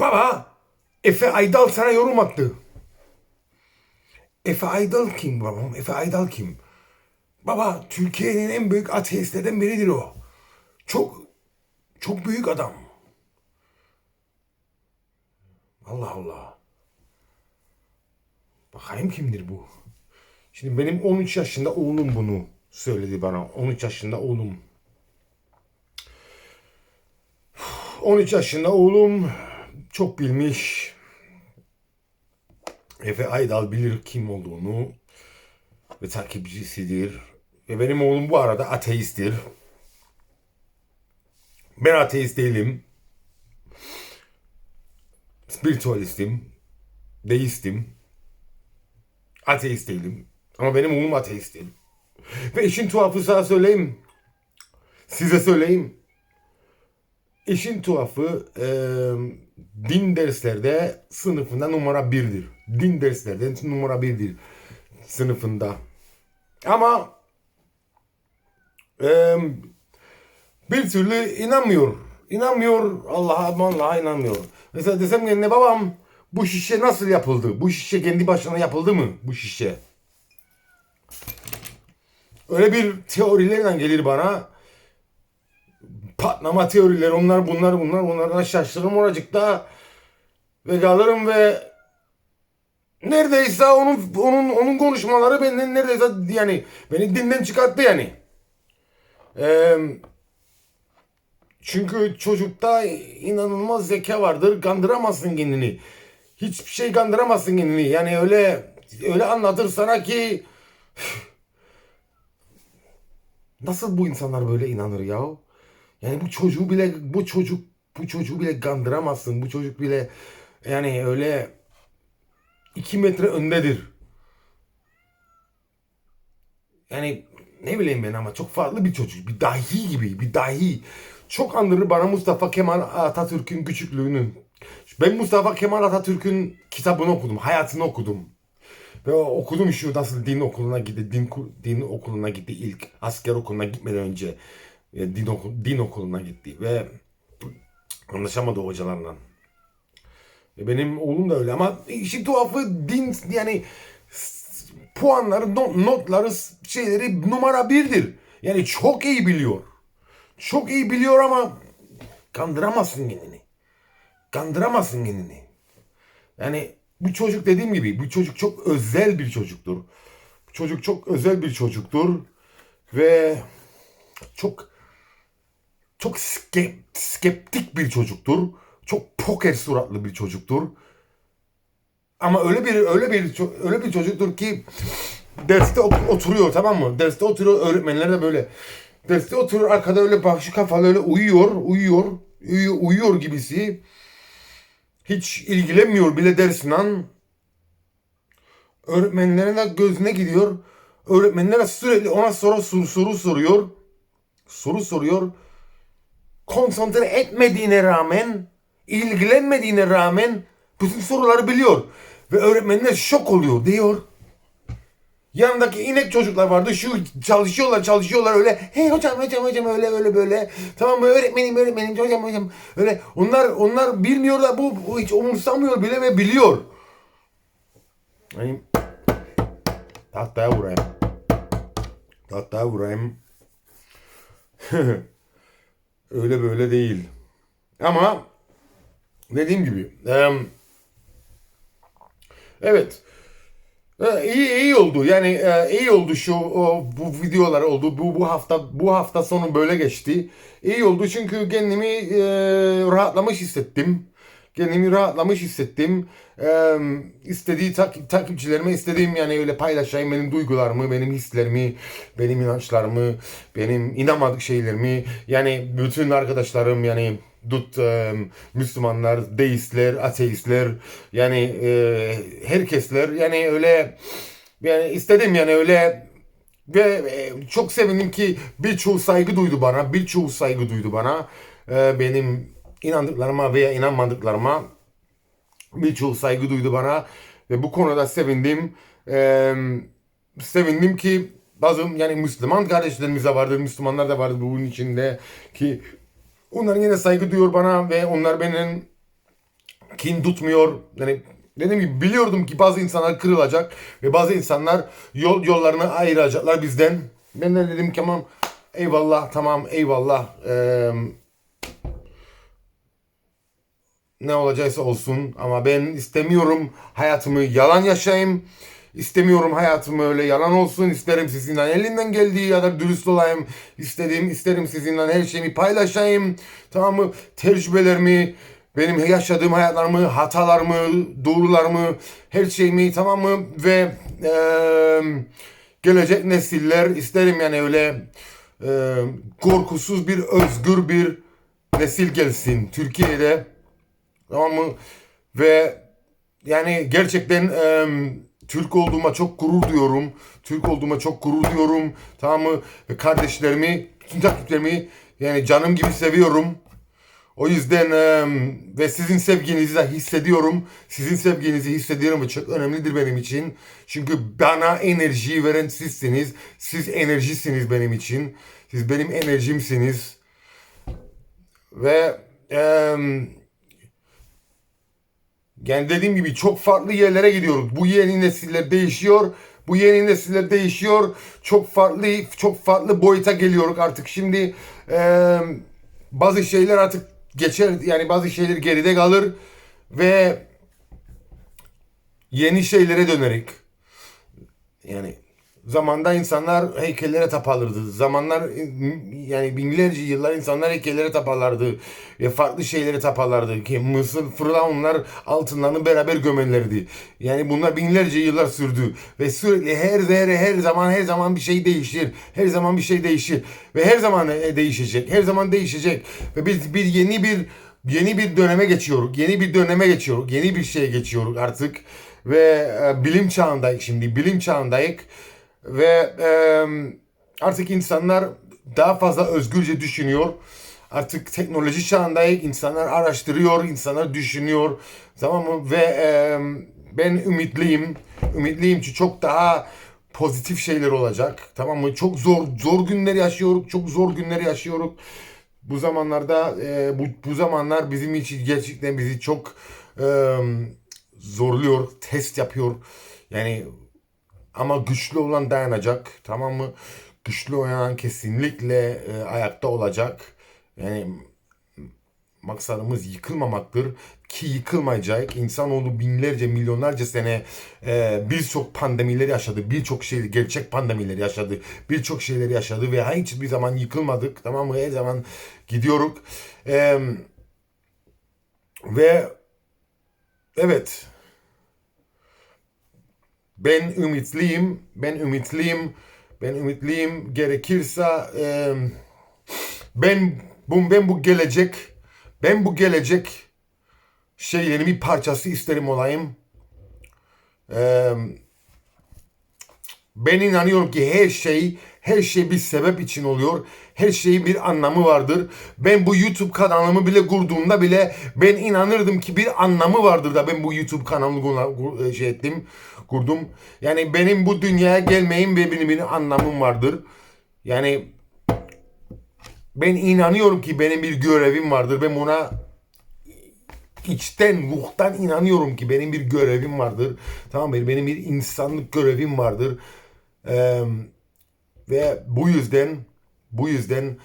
Baba, Efe Aydal sana yorum attı. Efe Aydal kim babam? Efe Aydal kim? Baba, Türkiye'nin en büyük ateistlerden biridir o. Çok, çok büyük adam. Allah Allah. Bakayım kimdir bu? Şimdi benim 13 yaşında oğlum bunu söyledi bana. 13 yaşında oğlum. 13 yaşında oğlum çok bilmiş. Efe Aydal bilir kim olduğunu ve takipçisidir. Ve benim oğlum bu arada ateisttir. Ben ateist değilim. Spiritualistim. Deistim. Ateist değilim. Ama benim oğlum ateisttir. Ve işin tuhafı sana söyleyeyim. Size söyleyeyim. İşin tuhafı e, din derslerde sınıfında numara birdir. Din derslerde numara birdir sınıfında. Ama e, bir türlü inanmıyor. İnanmıyor. Allah'a Allah'a inanmıyor. Mesela desem ki ne babam bu şişe nasıl yapıldı? Bu şişe kendi başına yapıldı mı? Bu şişe. Öyle bir teorilerle gelir bana. Patlama teorileri onlar bunlar bunlar bunlardan şaşırırım oracıkta. Ve kalırım ve neredeyse onun onun onun konuşmaları benden neredeyse yani beni dinden çıkarttı yani. Eee çünkü çocukta inanılmaz zeka vardır. Kandıramazsın kendini. Hiçbir şey kandıramazsın kendini. Yani öyle öyle anlatır sana ki nasıl bu insanlar böyle inanır ya? Yani bu çocuğu bile bu çocuk bu çocuğu bile kandıramazsın. Bu çocuk bile yani öyle iki metre öndedir. Yani ne bileyim ben ama çok farklı bir çocuk. Bir dahi gibi. Bir dahi. Çok andırır bana Mustafa Kemal Atatürk'ün küçüklüğünü. Ben Mustafa Kemal Atatürk'ün kitabını okudum. Hayatını okudum. Ve okudum şu nasıl din okuluna gitti. Din, din okuluna gitti ilk. Asker okuluna gitmeden önce. E, Din, oku- din okuluna gitti. Ve anlaşamadı hocalarla. E, Benim oğlum da öyle ama işin tuhafı din yani puanları, not, notları, şeyleri numara birdir. Yani çok iyi biliyor. Çok iyi biliyor ama kandıramazsın kendini. Kandıramazsın kendini. Yani bu çocuk dediğim gibi bu çocuk çok özel bir çocuktur. Bu çocuk çok özel bir çocuktur ve çok çok ske- skeptik bir çocuktur. Çok poker suratlı bir çocuktur. Ama öyle bir öyle bir öyle bir çocuktur ki derste ot- oturuyor tamam mı? Derste oturuyor öğretmenler de böyle derste oturuyor arkada öyle başı kafalı öyle uyuyor, uyuyor, uyuyor, uyuyor gibisi. Hiç ilgilenmiyor bile dersinden. Öğretmenlerin de gözüne gidiyor. Öğretmenler de sürekli ona soru, soru soruyor. Soru soruyor. Konsantre etmediğine rağmen, ilgilenmediğine rağmen bütün soruları biliyor. Ve öğretmenler şok oluyor diyor. Yanındaki inek çocuklar vardı. Şu çalışıyorlar çalışıyorlar öyle. Hey hocam hocam hocam öyle öyle böyle. Tamam mı öğretmenim öğretmenim hocam hocam. Öyle onlar onlar bilmiyorlar bu, bu hiç umursamıyor bile ve biliyor. Hani tahtaya vurayım. Tahtaya vurayım. öyle böyle değil. Ama dediğim gibi em, evet ee, iyi iyi oldu. Yani e, iyi oldu şu o, bu videolar oldu. Bu bu hafta bu hafta sonu böyle geçti. İyi oldu çünkü kendimi e, rahatlamış hissettim. Kendimi rahatlamış hissettim. E, istediği tak, takipçilerime istediğim yani öyle paylaşayım benim duygularımı, benim hislerimi, benim inançlarımı, benim inanmadık şeylerimi. Yani bütün arkadaşlarım yani Dut e, Müslümanlar, deistler, ateistler yani e, herkesler yani öyle yani istedim yani öyle ve e, çok sevindim ki birçoğu saygı duydu bana, birçoğu saygı duydu bana. E, benim inandıklarıma veya inanmadıklarıma birçoğu saygı duydu bana ve bu konuda sevindim. E, sevindim ki bazı yani Müslüman kardeşlerimiz de vardır, Müslümanlar da vardır bunun içinde ki onlar yine saygı duyuyor bana ve onlar benim kin tutmuyor. Yani dediğim gibi biliyordum ki bazı insanlar kırılacak ve bazı insanlar yol yollarını ayıracaklar bizden. Ben de dedim ki tamam eyvallah tamam eyvallah. Eee ne olacaksa olsun ama ben istemiyorum hayatımı yalan yaşayayım. İstemiyorum hayatım öyle yalan olsun. İsterim sizinle elinden geldiği kadar dürüst olayım. İstediğim, isterim sizinle her şeyimi paylaşayım. Tamam mı? Tecrübelerimi, benim yaşadığım hayatlarımı, hatalarımı, doğrularımı, her şeyimi tamam mı? Ve eee, gelecek nesiller isterim yani öyle eee, korkusuz bir, özgür bir nesil gelsin Türkiye'de. Tamam mı? Ve yani gerçekten em, Türk olduğuma çok gurur duyuyorum. Türk olduğuma çok gurur duyuyorum. Tamam mı? Ve kardeşlerimi, bütün takipçilerimi yani canım gibi seviyorum. O yüzden em, ve sizin sevginizi de hissediyorum. Sizin sevginizi hissediyorum ve çok önemlidir benim için. Çünkü bana enerjiyi veren sizsiniz. Siz enerjisiniz benim için. Siz benim enerjimsiniz. Ve em, yani dediğim gibi çok farklı yerlere gidiyoruz. Bu yeni nesiller değişiyor. Bu yeni nesiller değişiyor. Çok farklı çok farklı boyuta geliyoruz artık. Şimdi eee, bazı şeyler artık geçer yani bazı şeyler geride kalır ve yeni şeylere dönerek yani zamanda insanlar heykellere tapalırdı. Zamanlar yani binlerce yıllar insanlar heykellere taparlardı ve farklı şeylere taparlardı ki Mısır Firavunlar altınlarını beraber gömerlerdi. Yani bunlar binlerce yıllar sürdü ve sürekli her her her zaman her zaman bir şey değişir. Her zaman bir şey değişir ve her zaman e, değişecek. Her zaman değişecek ve biz bir yeni bir yeni bir döneme geçiyoruz. Yeni bir döneme geçiyoruz. Yeni bir şeye geçiyoruz artık ve e, bilim çağındayız şimdi. Bilim çağındayız ve e, artık insanlar daha fazla özgürce düşünüyor. Artık teknoloji çağındayız. İnsanlar araştırıyor, insanlar düşünüyor. Tamam mı? Ve e, ben ümitliyim. Ümitliyim ki çok daha pozitif şeyler olacak. Tamam mı? Çok zor zor günler yaşıyoruz. Çok zor günler yaşıyoruz. Bu zamanlarda e, bu, bu zamanlar bizim için gerçekten bizi çok e, zorluyor, test yapıyor. Yani ama güçlü olan dayanacak. Tamam mı? Güçlü olan kesinlikle e, ayakta olacak. Yani maksadımız yıkılmamaktır ki yıkılmayacak. İnsanoğlu binlerce, milyonlarca sene e, birçok pandemiler yaşadı. Birçok şey, gerçek pandemiler yaşadı. Birçok şeyler yaşadı ve hiçbir zaman yıkılmadık. Tamam mı? Her zaman gidiyoruz. E, ve evet ben ümitliyim. Ben ümitliyim. Ben ümitliyim. Gerekirse e, ben bu ben bu gelecek ben bu gelecek şeylerin bir parçası isterim olayım. E, ben inanıyorum ki her şey her şey bir sebep için oluyor. Her şeyin bir anlamı vardır. Ben bu YouTube kanalımı bile kurduğumda bile ben inanırdım ki bir anlamı vardır da ben bu YouTube kanalını şey ettim, kurdum. Yani benim bu dünyaya gelmeyim ve benim bir anlamım vardır. Yani ben inanıyorum ki benim bir görevim vardır. Ben buna içten, ruhtan inanıyorum ki benim bir görevim vardır. Tamam mı? Benim bir insanlık görevim vardır. Eee ve bu yüzden bu yüzden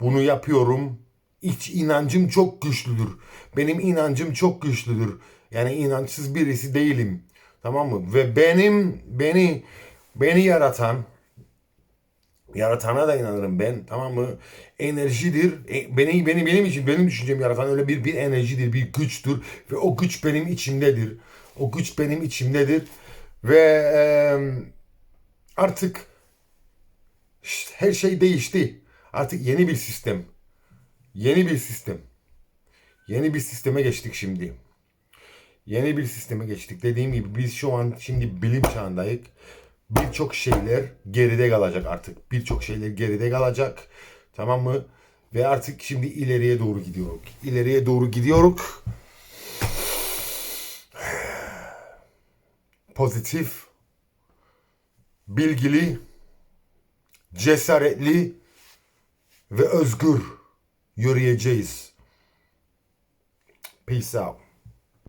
bunu yapıyorum. İç inancım çok güçlüdür. Benim inancım çok güçlüdür. Yani inançsız birisi değilim. Tamam mı? Ve benim beni beni yaratan yaratana da inanırım ben. Tamam mı? Enerjidir. E, beni beni benim için benim düşüncem yaratan öyle bir bir enerjidir, bir güçtür ve o güç benim içimdedir. O güç benim içimdedir ve e, artık her şey değişti. Artık yeni bir sistem. Yeni bir sistem. Yeni bir sisteme geçtik şimdi. Yeni bir sisteme geçtik. Dediğim gibi biz şu an şimdi bilim çağındayız. Birçok şeyler geride kalacak artık. Birçok şeyler geride kalacak. Tamam mı? Ve artık şimdi ileriye doğru gidiyoruz. İleriye doğru gidiyoruz. Pozitif, bilgili, cesaretli ve özgür yürüyeceğiz. Peace out.